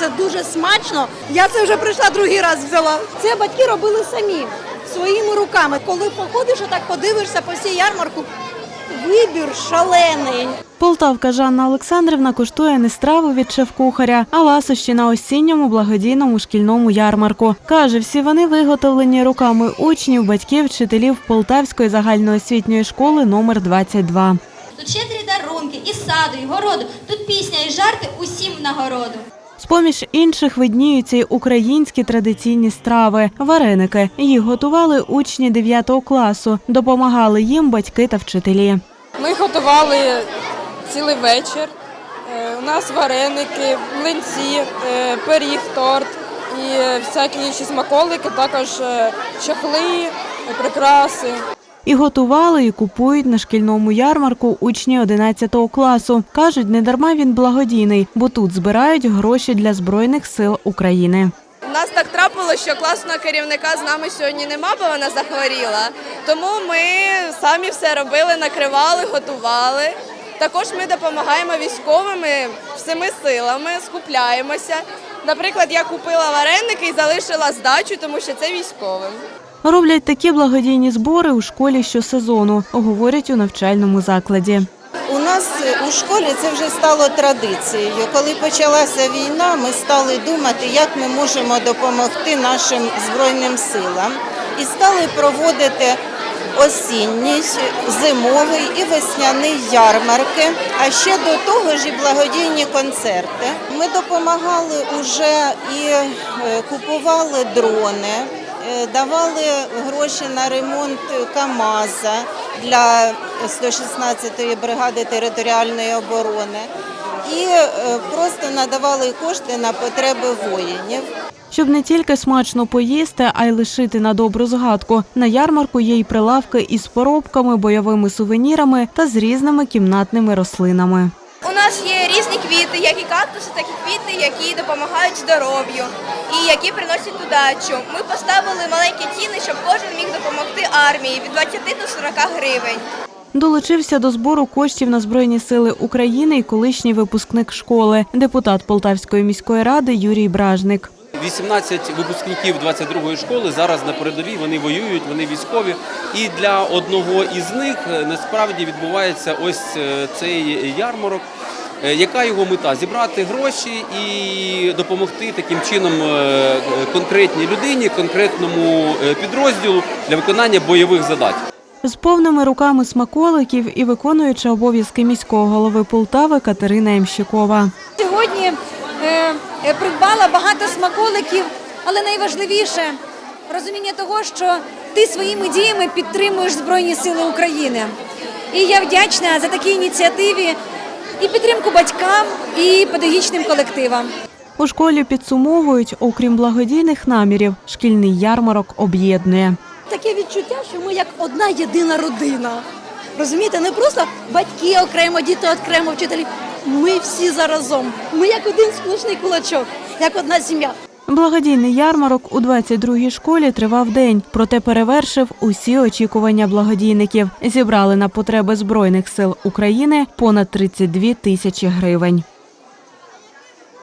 Це дуже смачно. Я це вже прийшла другий раз взяла. Це батьки робили самі своїми руками. Коли походиш, отак подивишся по всій ярмарку. Вибір шалений. Полтавка Жанна Олександрівна коштує не страву від шеф-кухаря, а ласощі на осінньому благодійному шкільному ярмарку. Каже, всі вони виготовлені руками учнів, батьків, вчителів Полтавської загальноосвітньої школи номер 22. Тут щедрі дарунки, і саду, і городу. Тут пісня і жарти усім в нагороду. З-поміж інших видніються й українські традиційні страви – вареники. Їх готували учні 9 класу, допомагали їм батьки та вчителі. Ми готували цілий вечір. Е, У нас вареники, млинці, е, пиріг, торт і всякі інші смаколики, також е, чохли, е, прикраси. І готували, і купують на шкільному ярмарку учні 11 класу. Кажуть, недарма він благодійний, бо тут збирають гроші для Збройних сил України. У нас так трапилося, що класного керівника з нами сьогодні нема, бо вона захворіла. Тому ми самі все робили, накривали, готували. Також ми допомагаємо військовими всіми силами, скупляємося. Наприклад, я купила вареники і залишила здачу, тому що це військовим. Роблять такі благодійні збори у школі щосезону, говорять у навчальному закладі. У нас у школі це вже стало традицією. Коли почалася війна, ми стали думати, як ми можемо допомогти нашим збройним силам, і стали проводити осінній, зимовий і весняний ярмарки. А ще до того ж і благодійні концерти. Ми допомагали уже і е, купували дрони. Е, Давали гроші на ремонт КАМАЗа для 116-ї бригади територіальної оборони і е, просто надавали кошти на потреби воїнів. Щоб не тільки смачно поїсти, а й лишити на добру згадку. На ярмарку є й прилавки із поробками, бойовими сувенірами та з різними кімнатними рослинами. Нас є різні квіти, як і кактуси, так і квіти, які допомагають здоров'ю і які приносять удачу. Ми поставили маленькі ціни, щоб кожен міг допомогти армії від 20 до 40 гривень. Долучився до збору коштів на Збройні сили України і колишній випускник школи, депутат Полтавської міської ради Юрій Бражник. 18 випускників 22-ї школи зараз на передовій, вони воюють, вони військові. І для одного із них е, насправді відбувається ось е, цей ярмарок. Е, Яка його мета? Зібрати гроші і допомогти таким чином е, конкретній людині, конкретному е, підрозділу для виконання бойових задач. З повними руками смаколиків і виконуюча обов'язки міського голови Полтави Катерина Ямщикова. Сьогодні е, придбала багато смаколиків, але найважливіше розуміння того, що ти своїми діями підтримуєш Збройні Сили України. І я вдячна за такі ініціативі і підтримку батькам, і педагогічним колективам. У школі підсумовують, окрім благодійних намірів, шкільний ярмарок об'єднує. Таке відчуття, що ми як одна єдина родина. Розумієте, не просто батьки окремо, діти окремо, вчителі. Ми всі заразом. Ми як один сплошний кулачок, як одна сім'я. Благодійний ярмарок у 22-й школі тривав день, проте перевершив усі очікування благодійників. Зібрали на потреби Збройних сил України понад 32 тисячі гривень.